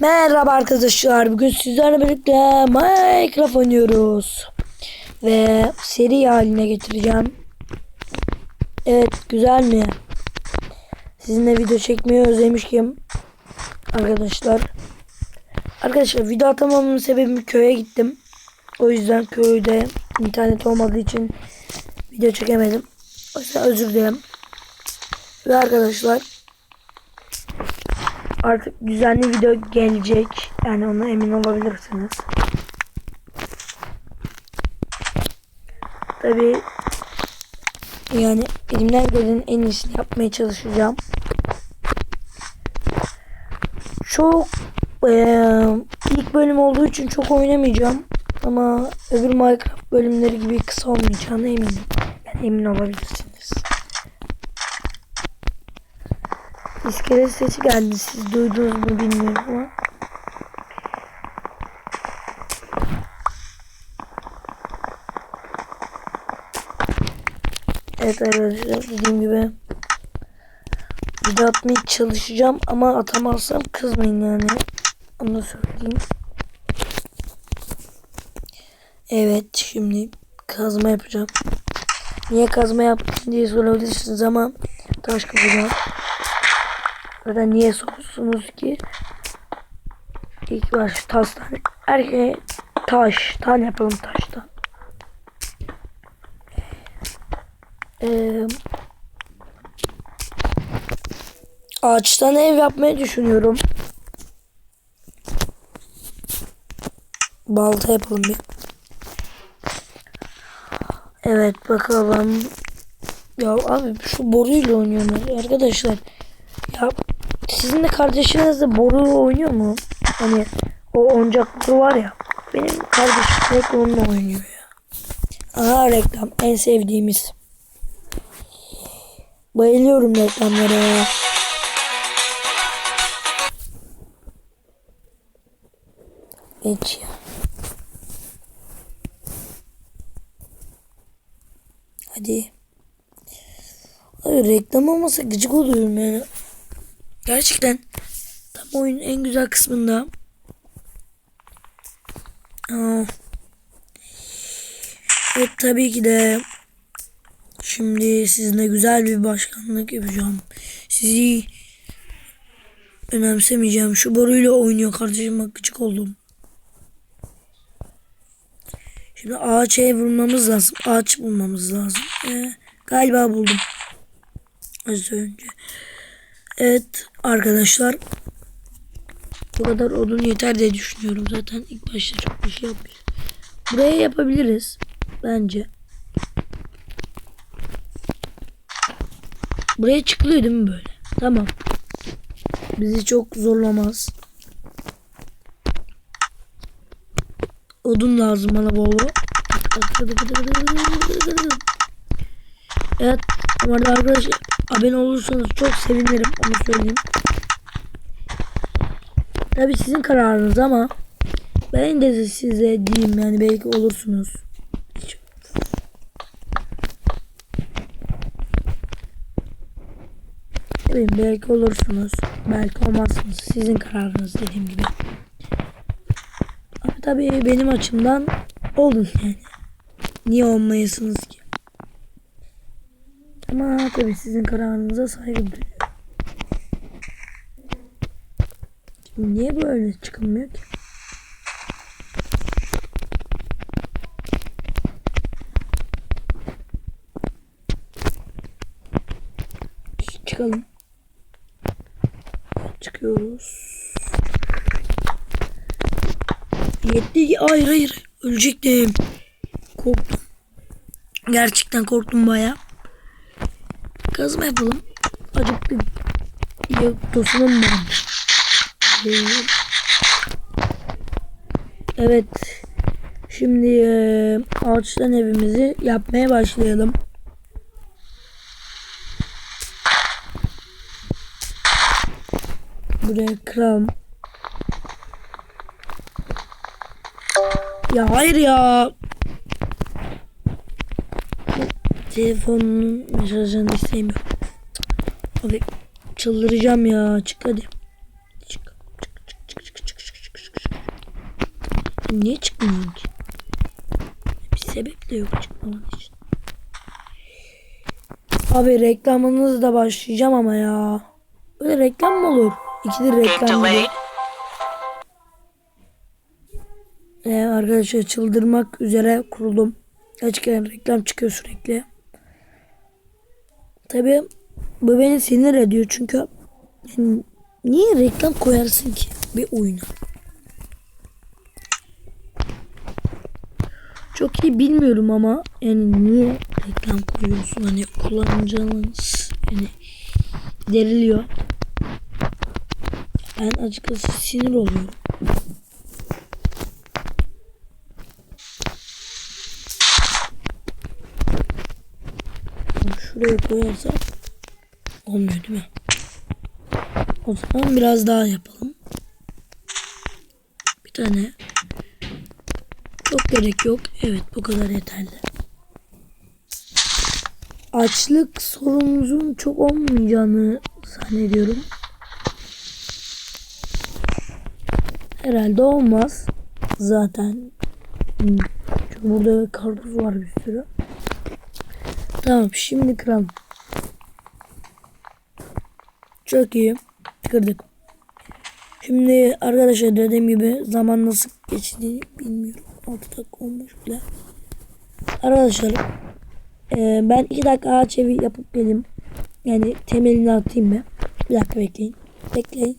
Merhaba arkadaşlar. Bugün sizlerle birlikte Minecraft oynuyoruz. Ve seri haline getireceğim. Evet güzel mi? Sizinle video çekmeyi özlemişim. Arkadaşlar. Arkadaşlar video atamamın sebebi köye gittim. O yüzden köyde internet olmadığı için video çekemedim. O yüzden özür dilerim. Ve arkadaşlar artık düzenli video gelecek. Yani ona emin olabilirsiniz. Tabi yani elimden gelenin en iyisini yapmaya çalışacağım. Çok eee, ilk bölüm olduğu için çok oynamayacağım. Ama öbür Minecraft bölümleri gibi kısa olmayacağına eminim. Yani emin olabilirsiniz. İskelet sesi geldi. Siz duydunuz mu bilmiyorum ama. Evet arkadaşlar dediğim gibi video atmaya çalışacağım ama atamazsam kızmayın yani. Onu söyleyeyim. Evet şimdi kazma yapacağım. Niye kazma yaptın diye sorabilirsiniz ama taş kapacağım. Zaten niye sorsunuz ki? İlk baş taştan. Erkeğe taş. Tan yapalım taştan. Ee, ağaçtan ev yapmayı düşünüyorum. Balta yapalım bir. Evet bakalım. Ya abi şu boruyla oynuyorum arkadaşlar. Sizin de kardeşiniz de boru oynuyor mu? Hani o oyuncakları var ya. Benim kardeşim sürekli onunla oynuyor ya. Aha reklam en sevdiğimiz. Bayılıyorum reklamlara. Geç ya. Hadi. Hayır reklam olmasa gıcık oluyorum yani. Gerçekten tam oyunun en güzel kısmında. Aa. Evet tabii ki de şimdi sizinle güzel bir başkanlık yapacağım. Sizi önemsemeyeceğim. Şu boruyla oynuyor kardeşim bak gıcık oldum. Şimdi ağaç ev bulmamız lazım. Ağaç bulmamız lazım. Ee, galiba buldum. Az önce. Evet arkadaşlar. Bu kadar odun yeter diye düşünüyorum. Zaten ilk başta çok bir şey yapmış. Buraya yapabiliriz. Bence. Buraya çıkılıyor değil mi böyle? Tamam. Bizi çok zorlamaz. Odun lazım bana bol bol. Evet. Bu arkadaşlar abone olursanız çok sevinirim. Onu söyleyeyim. Tabi sizin kararınız ama ben de size diyeyim yani belki olursunuz. Bileyim, belki olursunuz. Belki olmazsınız. Sizin kararınız dediğim gibi. Ama tabii benim açımdan olun yani. Niye olmayasınız ki? Ama tabii sizin kararınıza saygı duyuyorum. Niye böyle çıkılmıyor ki? Çıkalım. Çıkıyoruz. Yetti. Hayır hayır. Ölecektim. Korktum. Gerçekten korktum baya. Kazma yapalım. Acıktım. Ya tosunum ben. Evet. Şimdi eee, ağaçtan evimizi yapmaya başlayalım. Buraya kıralım. Ya hayır ya. Telefonun mesajını istemiyorum. Abi çıldıracağım ya. Çık hadi. Çık çık çık çık çık. çık. Niye çıkmıyorsun ki? Bir sebep de yok çıkmaman için. Abi reklamınız da başlayacağım ama ya. Böyle reklam mı olur? İkidir reklam gibi. Ee, arkadaşlar çıldırmak üzere kuruldum. Gerçekten reklam çıkıyor sürekli. Tabi bu beni sinir ediyor çünkü yani niye reklam koyarsın ki bir oyuna? Çok iyi bilmiyorum ama yani niye reklam koyuyorsun hani kullanıcınız yani deriliyor. Ben açıkçası sinir oluyorum. Şuraya koyarsam olmuyor değil mi? O zaman biraz daha yapalım. Bir tane. Çok gerek yok. Evet bu kadar yeterli. Açlık sorunumuzun çok olmayacağını zannediyorum. Herhalde olmaz. Zaten. Hmm. Çünkü burada karpuz var bir sürü. Tamam şimdi kıralım. Çok iyi. Kırdık. Şimdi arkadaşlar dediğim gibi zaman nasıl geçtiğini bilmiyorum. 6 dakika olmuş bile. Arkadaşlar e, ben 2 dakika ağaç evi yapıp geleyim. Yani temelini atayım mı? Bir dakika bekleyin. Bekleyin.